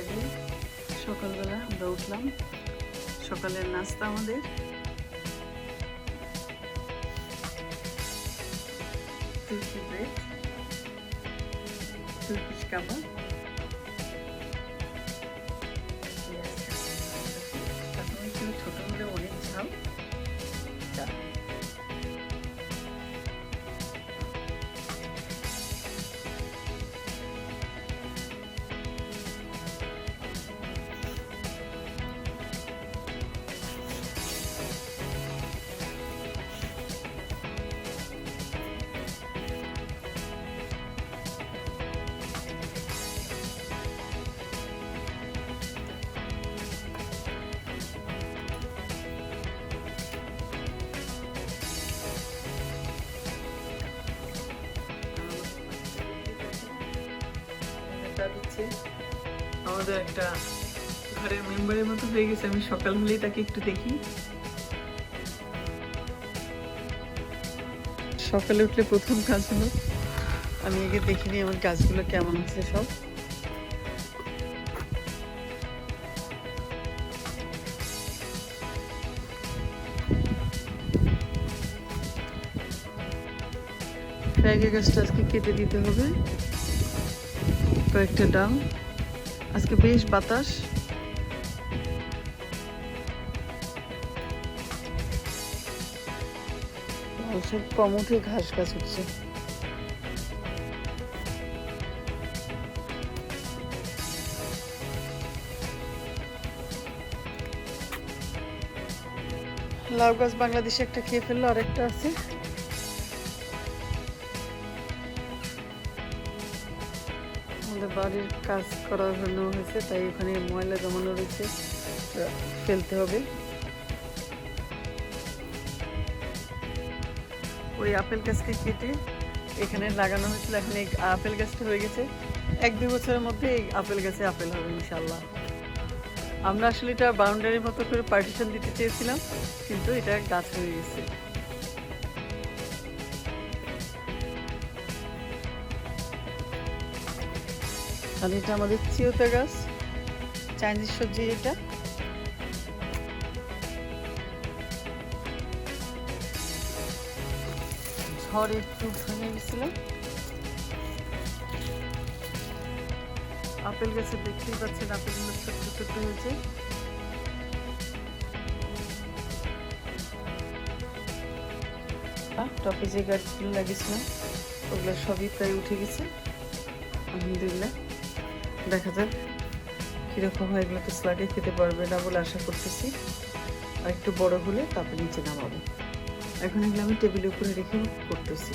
আগে সকালবেলা আমরা উঠলাম। সকালের নাস্তা আমাদের। তুর্কি ব্রেড তুর্কিশ কাবাব। এটা দিচ্ছে। আমাদের একটা ঘরের মেম্বারের মতো হয়ে গেছে, আমি সকাল হলেই তাকে একটু দেখি। সকালে উঠলে প্রথম কাজ হলো, আমি আগে দেখিনি আমার গাছগুলো কেমন আছে সব। ফ্রাইগে গাছটা আজকে কেটে দিতে হবে। কয়েকটা ডাল। আজকে বেশ বাতাস। সব কম উঠে ঘাস গাছ উঠছে লাউ গাছ বাংলাদেশে একটা খেয়ে ফেলল আর একটা আছে। আমাদের বাড়ির কাজ করার জন্য হয়েছে, তাই ওখানে ময়লা জমানো রয়েছে। ফেলতে হবে। ওই আপেল গাছকে কেটে এখানে লাগানো হয়েছিল। এখানে আপেল গাছটা হয়ে গেছে। এক দুই বছরের মধ্যে এই আপেল গাছে আপেল হবে ইনশাল্লাহ আমরা আসলে এটা বাউন্ডারির মতো করে পার্টিশন দিতে চেয়েছিলাম, কিন্তু এটা গাছ হয়ে গেছে। আর এটা আমাদের চিওতা গাছ। চাইনিজ সবজি এটা। ঝড় একটু ভেঙে গেছিল। আপেল গাছে দেখতেই পাচ্ছেন আপেলগুলো ছোট্ট ছোট্ট হয়েছে টপে যে গাছগুলো লাগিয়েছিলাম, ওগুলো সবই প্রায় উঠে গেছে। আলহামদুলিল্লাহ। দেখা যাক কীরকম হয় এগুলো তো স্লাডে খেতে পারবে না বলে আশা করতেছি। আর একটু বড় হলে তারপরে নিচে নামাবো। এখন এগুলো আমি টেবিলের উপরে রেখে করতেছি।